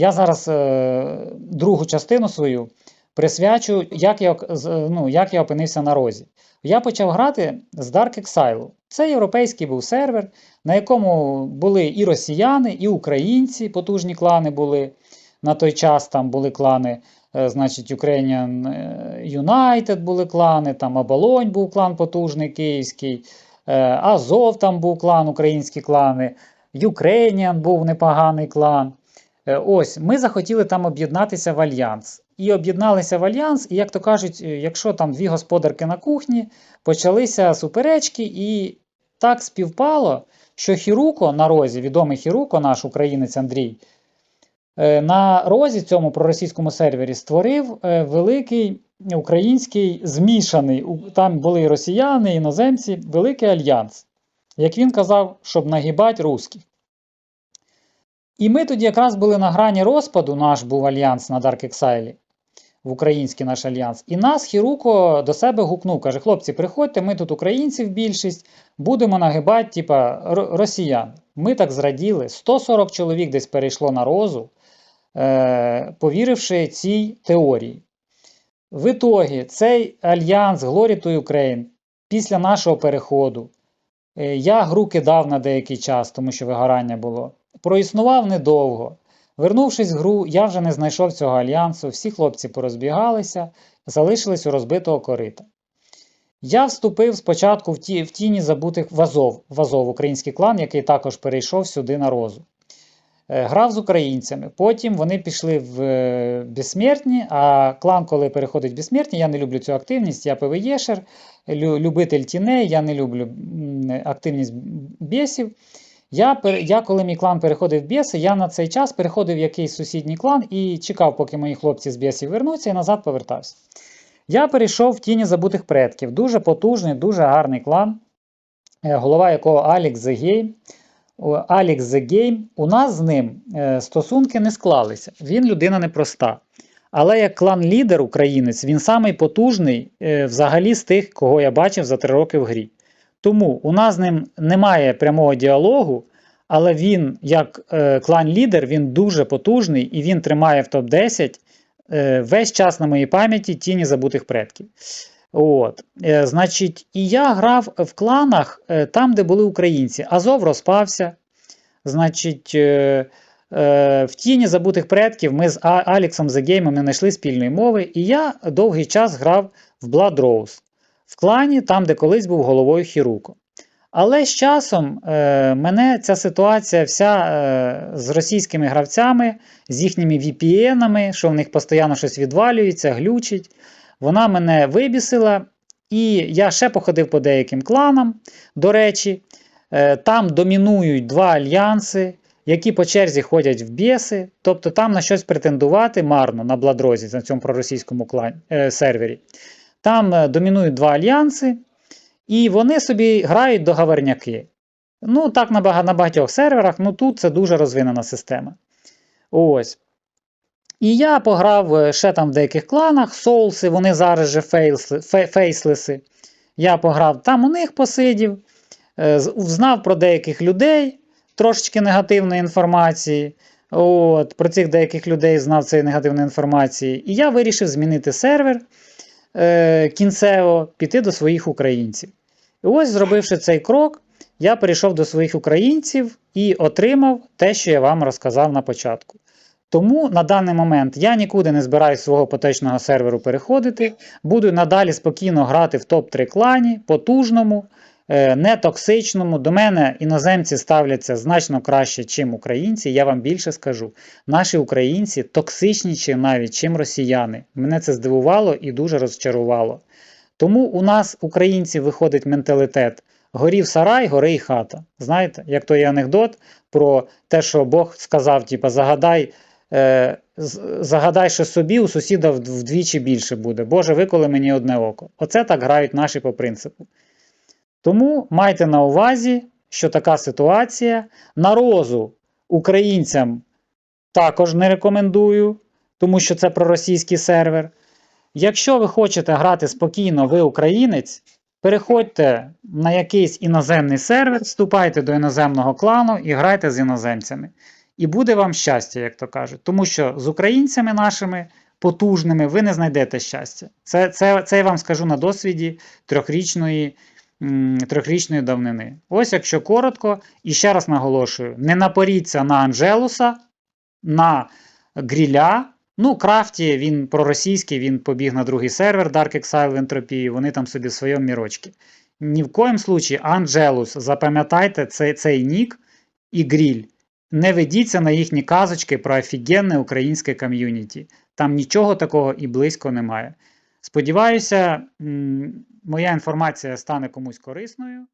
Я зараз е, другу частину свою присвячу, як я, ну, як я опинився на розі. Я почав грати з Dark Exile. Це європейський був сервер, на якому були і росіяни, і українці, потужні клани були. На той час там були клани, е, значить, Ukrainian е, United були клани, там Оболонь був клан потужний київський, е, Азов там був клан, українські клани, Ukrainian був непоганий клан. Е, Ось, ми захотіли там об'єднатися в альянс. І об'єдналися в альянс, і як то кажуть, е, якщо там дві господарки на кухні, почалися суперечки, і так співпало, що Хіруко на розі, відомий Хіруко, наш українець Андрій, е, на розі цьому проросійському сервері створив великий український змішаний. Там були і росіяни, і іноземці, великий альянс. Як він казав, щоб нагибати русських. І ми тоді якраз були на грані розпаду, наш був альянс на Dark Exile, в український наш альянс. І нас Хіруко до себе гукнув. Каже: хлопці, приходьте, ми тут українців більшість, будемо нагибати, типа, росіян. Ми так зраділи. 140 чоловік десь перейшло на розу, е, повіривши цій теорії. В ітогі цей альянс Glory to Ukraine після нашого переходу. е, Я гру кидав на деякий час, тому що вигорання було. Проіснував недовго. Вернувшись в гру, я вже не знайшов цього альянсу, всі хлопці порозбігалися, залишились у розбитого корита. Я вступив спочатку в, ті, в тіні забутих в Азов, український клан, який також перейшов сюди на розу. Е, Грав з українцями. Потім вони пішли в е, безсмертні, а клан, коли переходить в безсмертні, я не люблю цю активність, я ПВЄшер, лю- любитель тіней, я не люблю активність бісів. Я, я, коли мій клан переходив в біси, я на цей час переходив в якийсь сусідній клан і чекав, поки мої хлопці з бісів вернуться, і назад повертався. Я перейшов в тіні забутих предків. Дуже потужний, дуже гарний клан, е, голова якого Game. О, The Game. У нас з ним е, стосунки не склалися. Він людина непроста. Але як клан-лідер українець, він самий потужний е, взагалі з тих, кого я бачив за три роки в грі. Тому у нас з ним немає прямого діалогу, але він, як е, клан-лідер, він дуже потужний і він тримає в топ-10 е, весь час на моїй пам'яті тіні забутих предків. От, е, значить, і я грав в кланах е, там, де були українці. Азов розпався. Значить, е, е, в тіні забутих предків ми з А- Алексом The не знайшли спільної мови, і я довгий час грав в Blood Rose в клані, там, де колись був головою Хіруко. Але з часом е, мене ця ситуація вся е, з російськими гравцями, з їхніми VPN-ами, що в них постійно щось відвалюється, глючить. Вона мене вибісила, і я ще походив по деяким кланам. До речі, е, там домінують два альянси, які по черзі ходять в біси. Тобто там на щось претендувати марно на Бладрозі, на цьому проросійському клані, е, сервері. Там е, домінують два альянси, і вони собі грають договорняки. Ну, так на, багатьох серверах, ну тут це дуже розвинена система. Ось. І я пограв е, ще там в деяких кланах, соулси, вони зараз же фейслеси. Я пограв там у них посидів, е, знав про деяких людей, трошечки негативної інформації. От, про цих деяких людей знав цієї негативної інформації. І я вирішив змінити сервер е, кінцево, піти до своїх українців. І ось, зробивши цей крок, я перейшов до своїх українців і отримав те, що я вам розказав на початку. Тому на даний момент я нікуди не збираюсь свого поточного серверу переходити. Буду надалі спокійно грати в топ-3 клані, потужному, нетоксичному. До мене іноземці ставляться значно краще, чим українці. Я вам більше скажу. Наші українці токсичніші навіть, чим росіяни. Мене це здивувало і дуже розчарувало. Тому у нас, українців, виходить менталітет. Горів сарай, гори й хата. Знаєте, як той анекдот про те, що Бог сказав, типа, загадай, е, загадай, що собі у сусіда вдвічі більше буде. Боже, виколи мені одне око. Оце так грають наші по принципу. Тому майте на увазі, що така ситуація. На розу українцям також не рекомендую, тому що це проросійський сервер. Якщо ви хочете грати спокійно, ви українець, переходьте на якийсь іноземний сервер, вступайте до іноземного клану і грайте з іноземцями. і буде вам щастя, як то кажуть. Тому що з українцями нашими потужними ви не знайдете щастя. Це, це, це я вам скажу на досвіді трьохрічної, трьохрічної давнини. Ось якщо коротко, і ще раз наголошую: не напоріться на Анджелуса, на Гріля. Ну, Крафті, він проросійський, він побіг на другий сервер Dark Exile в ентропії, вони там собі в своєму мірочці. Ні в коєм случаї Анджелус, запам'ятайте цей, цей нік і Гріль. Не ведіться на їхні казочки про офігенне українське ком'юніті. Там нічого такого і близько немає. Сподіваюся, моя інформація стане комусь корисною.